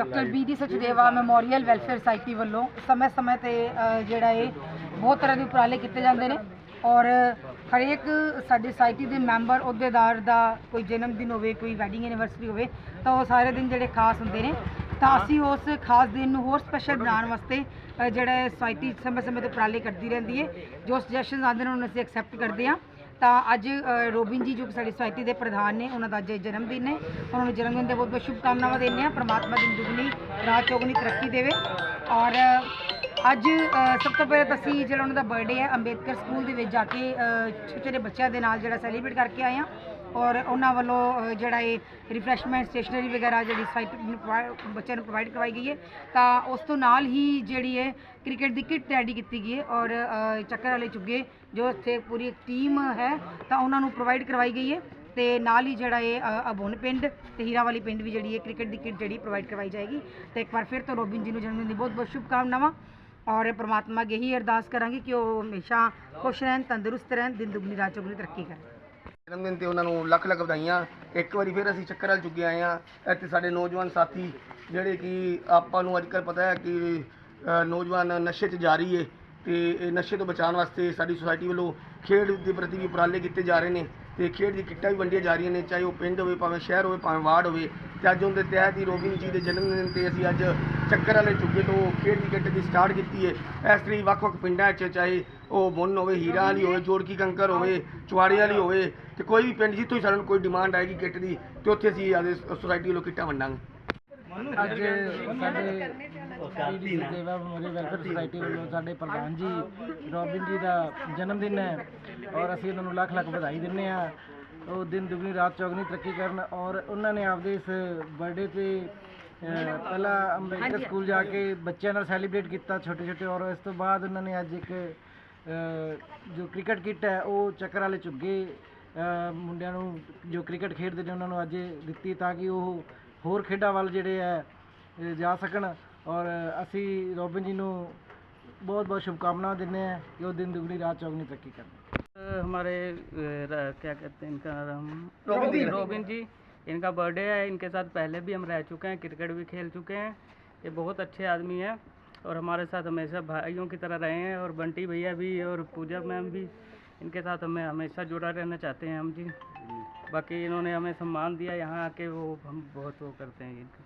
Doctor B D Sachdeva memorial welfare society ਵੱਲੋਂ ਸਮੇਂ-ਸਮੇਂ ਤੇ ਅ, ਜਿਹੜਾ ਇਹ ਬਹੁਤ ਤਰ੍ਹਾਂ ਦੇ ਉਪਰਾਲੇ ਕੀਤੇ ਜਾਂਦੇ ਨੇ ਔਰ ਹਰੇਕ ਸਾਡੀ ਸੁਸਾਇਟੀ ਦੇ ਮੈਂਬਰ ਅਹੁਦੇਦਾਰ ਦਾ ਕੋਈ ਜਨਮ ਦਿਨ ਹੋਵੇ ਕੋਈ ਵੈਡਿੰਗ ਐਨੀਵਰਸਰੀ ਹੋਵੇ ਤਾਂ ਉਹ ਸਾਰੇ ਦਿਨ ਜਿਹੜੇ ਖਾਸ ਹੁੰਦੇ ਨੇ। ਤਾਂ ਅਸੀਂ ਉਸ ਖਾਸ ਦਿਨ ਨੂੰ ਹੋਰ ਸਪੈਸ਼ਲ ਬਣਾਉਣ ਵਾਸਤੇ ਅ, ਜਿਹੜਾ ਸੁਸਾਇਟੀ ਸਮੇਂ-ਸਮੇਂ ਤੇ ਉਪਰਾਲੇ ਕਰਦੀ ਰਹਿੰਦੀ ਹੈ ਜੋ ਸੁਜੈਸ਼ਨਸ ਆਉਂਦੇ ਨੇ ਉਹਨਾਂ ਨੂੰ ਅਸੀਂ ਐਕਸੈਪਟ ਕਰਦੇ ਹਾਂ। ਤਾਂ ਅੱਜ ਅ, ਰੋਬਿਨ ਜੀ ਜੋ ਕਿ ਸਾਡੀ ਸੁਸਾਇਟੀ ਦੇ ਪ੍ਰਧਾਨ ਨੇ ਉਹਨਾਂ ਦਾ ਅੱਜ ਜਨਮ ਦਿਨ ਹੈ। ਉਹਨਾਂ ਨੂੰ ਜਨਮ ਦਿਨ ਦੇ ਬਹੁਤ ਬਹੁਤ ਸ਼ੁਭਕਾਮਨਾਵਾਂ ਦਿੰਦੇ ਹਾਂ। ਪ੍ਰਮਾਤਮਾ ਦੀ ਦੁਗਣੀ ਰਾਤ ਚੌਗਣੀ ਤਰੱਕੀ ਦੇਵੇ। ਔਰ ਅੱਜ ਸਭ ਤੋਂ ਪਹਿਲਾਂ ਤਾਂ ਅਸੀਂ ਜਿਹੜਾ ਉਹਨਾਂ ਦਾ ਬਰਥਡੇ ਹੈ ਅੰਬੇਦਕਰ ਸਕੂਲ ਦੇ ਵਿੱਚ ਜਾ ਕੇ ਛੋਟੇ ਛੋਟੇ ਬੱਚਿਆਂ ਦੇ ਨਾਲ ਜਿਹੜਾ ਸੈਲੀਬ੍ਰੇਟ ਕਰਕੇ ਆਏ ਹਾਂ। ਔਰ ਉਹਨਾਂ ਵੱਲੋਂ ਅ, ਜਿਹੜਾ ਇਹ ਰਿਫਰੈਸ਼ਮੈਂਟ ਸਟੇਸ਼ਨਰੀ ਵਗੈਰਾ ਜਿਹੜੀ ਸਾਈਟ ਬੱਚਿਆਂ ਨੂੰ ਪ੍ਰੋਵਾਈਡ ਕਰਵਾਈ ਗਈ ਹੈ ਤਾਂ ਉਸ ਤੋਂ ਨਾਲ ਹੀ ਜਿਹੜੀ ਹੈ ਕ੍ਰਿਕਟ ਦੀ ਕਿੱਟ ਰੈਡੀ ਕੀਤੀ ਗਈ ਹੈ ਔਰ ਅ, ਚੱਕਰ ਵਾਲੇ ਚੁੱਗੇ ਜੋ ਇੱਥੇ ਪੂਰੀ ਇੱਕ ਟੀਮ ਹੈ ਤਾਂ ਉਹਨਾਂ ਨੂੰ ਪ੍ਰੋਵਾਈਡ ਕਰਵਾਈ ਗਈ ਹੈ ਤੇ ਨਾਲ ਹੀ ਜਿਹੜਾ ਇਹ ਅ, ਅਬੋਨ ਪਿੰਡ ਤੇ ਹੀਰਾ ਵਾਲੀ ਪਿੰਡ ਵੀ ਜਿਹੜੀ ਹੈ ਕ੍ਰਿਕਟ ਦੀ ਕਿੱਟ ਜਿਹੜੀ ਪ੍ਰੋਵਾਈਡ ਕਰਵਾਈ ਜਾਏਗੀ। ਤੇ ਇੱਕ ਵਾਰ ਫਿਰ ਤੋਂ ਰੋਬਿਨ ਜੀ ਨੂੰ ਜਨਮ ਦਿਨ ਦੀ ਬਹੁਤ ਬਹੁਤ ਸ਼ੁਭਕਾਮਨਾਵਾਂ ਔਰ ਪ੍ਰਮਾਤਮਾ ਅੱਗੇ ਹੀ ਅਰਦਾਸ ਕਰਾਂਗੇ ਕਿ ਉਹ ਹਮੇਸ਼ਾ ਖੁਸ਼ ਰਹਿਣ ਤੰਦਰੁਸਤ ਰਹਿਣ ਦਿਨ ਦੁਗਣੀ ਰਾਤ ਚੌਗਣੀ ਤਰੱਕੀ ਕਰਨ। ਜਨਮ ਦਿਨ ਤੇ ਉਹਨਾਂ ਨੂੰ ਲੱਖ ਲੱਖ ਵਧਾਈਆਂ। ਇੱਕ ਵਾਰੀ ਫਿਰ ਅਸੀਂ ਚੱਕਰ ਵੱਲ ਚੁੱਕੇ ਆਏ ਆ ਇੱਥੇ ਸਾਡੇ ਨੌਜਵਾਨ ਸਾਥੀ ਜਿਹੜੇ ਕਿ ਆਪਾਂ ਨੂੰ ਅੱਜਕੱਲ ਪਤਾ ਹੈ ਕਿ ਨੌਜਵਾਨ ਨਸ਼ੇ 'ਚ ਜਾ ਰਹੀ ਏ ਤੇ ਇਹ ਨਸ਼ੇ ਤੋਂ ਬਚਾਉਣ ਵਾਸਤੇ ਸਾਡੀ ਸੁਸਾਇਟੀ ਵੱਲੋਂ ਖੇਡ ਦੇ ਪ੍ਰਤੀ ਵੀ ਉਪਰਾਲੇ ਕੀਤੇ ਜਾ ਰਹੇ ਨੇ। ਤੇ ਖੇਡ ਦੀ ਕਿੱਟਾਂ ਵੀ ਵੰਡੀਆਂ ਜਾ ਰਹੀਆਂ ਨੇ, ਚਾਹੇ ਉਹ ਪਿੰਡ ਹੋਵੇ, ਭਾਵੇਂ ਸ਼ਹਿਰ ਹੋਵੇ, ਭਾਵੇਂ ਵਾਰਡ ਹੋਵੇ, ਤੇ ਅੱਜ ਉਹਦੇ ਤਹਿਤ ਹੀ ਰੋਬਿਨ ਜੀ ਦੇ ਜਨਮ ਦਿਨ ਤੇ ਅਸੀਂ ਅੱਜ ਚੱਕਰ ਵਾਲੇ ਚੁੱਗੇ ਤੋਂ ਖੇਡ ਦੀ ਕਿੱਟ ਦੀ ਸਟਾਰਟ ਕੀਤੀ ਹੈ ਇਸ ਤਰੀ ਵੱਖ-ਵੱਖ ਪਿੰਡਾਂ 'ਚ ਚਾਹੇ ਉਹ ਮੁੰਨ ਹੋਵੇ, ਹੀਰਾ ਵਾਲੀ ਹੋਵੇ, ਜੋੜਕੀ ਕੰਕਰ ਹੋਵੇ, ਚੁਆੜੇ ਵਾਲੀ ਹੋਵੇ, ਤੇ ਕੋਈ ਵੀ ਪਿੰਡ ਜਿੱਥੋਂ ਸਾਨੂੰ ਕੋਈ ਡਿਮਾਂਡ ਆਏਗੀ ਕਿੱਟ ਦੀ, ਤੇ ਉੱਥੇ ਅਸੀਂ ਆਦੇ ਸੁਸਾਇਟੀ ਵੱਲੋਂ ਕਿੱਟਾਂ ਵੰਡਾਂਗੇ। ਅੱਜ ਸਾਡੇ ਪੀਡੀ ਸੇਵਾ ਮੈਮੋਰੀਅਲ ਵੈਲਫੇਅਰ ਸੁਸਾਇਟੀ ਵੱਲੋਂ ਸਾਡੇ ਪ੍ਰਧਾਨ ਜੀ ਰੋਬਿਨ ਜੀ ਦਾ ਜਨਮ ਦਿਨ ਹੈ ਔਰ ਅਸੀਂ ਉਹਨਾਂ ਨੂੰ ਲੱਖ ਲੱਖ ਵਧਾਈ ਦਿੰਦੇ ਆ ਉਹ ਦਿਨ ਦੁਗਣੀ ਰਾਤ ਚੌਗਣੀ ਤਰੱਕੀ ਕਰਨ ਔਰ ਉਹਨਾਂ ਨੇ ਆਪਦੇ ਇਸ ਬਰਥਡੇ ਤੇ ਪਹਿਲਾਂ ਅੰਬੇਡਕਰ ਸਕੂਲ ਜਾ ਕੇ ਬੱਚਿਆਂ ਨਾਲ ਸੈਲੀਬ੍ਰੇਟ ਕੀਤਾ ਛੋਟੇ ਛੋਟੇ ਔਰ ਇਸ ਤੋਂ ਬਾਅਦ ਉਹਨਾਂ ਨੇ ਅੱਜ ਇੱਕ ਜੋ ਕ੍ਰਿਕਟ ਕਿੱਟ ਹੈ ਉਹ ਚੱਕਰ ਵਾਲੇ ਅਹ, ਮੁੰਡਿਆਂ ਨੂੰ ਜੋ ਕ੍ਰਿਕਟ ਖੇਡਦੇ ਨੇ ਉਹਨਾਂ ਨੂੰ ਅੱਜ ਦਿੱਤੀ ਤਾਂ ਕਿ ਉਹ ਹੋਰ ਖੇਡਾਂ ਵੱਲ ਜਿਹੜੇ ਹੈ ਜਾ ਸਕਣ। ਔਰ ਅਸੀਂ ਰੋਬਿਨ ਜੀ ਨੂੰ ਬਹੁਤ ਬਹੁਤ शुभकामनाएं ਦਿੰਦੇ हैं कि वो दिन दुगनी रात चौगनी तरक्की करें हमारे अ, र- क्या कहते हैं इनका नाम रोबिन जी। रोबिन जी इनका बर्थडे है इनके साथ पहले भी हम रह चुके हैं क्रिकेट भी खेल चुके हैं ये बहुत अच्छे आदमी हैं और हमारे साथ हमेशा भाइयों की तरह रहे हैं और बंटी भैया भी और पूजा मैम भी इनके साथ हमें हमेशा जुड़ा रहना चाहते हैं हम जी बाकी इन्होंने हमें सम्मान दिया यहाँ आके वो हम बहुत वो करते हैं इनका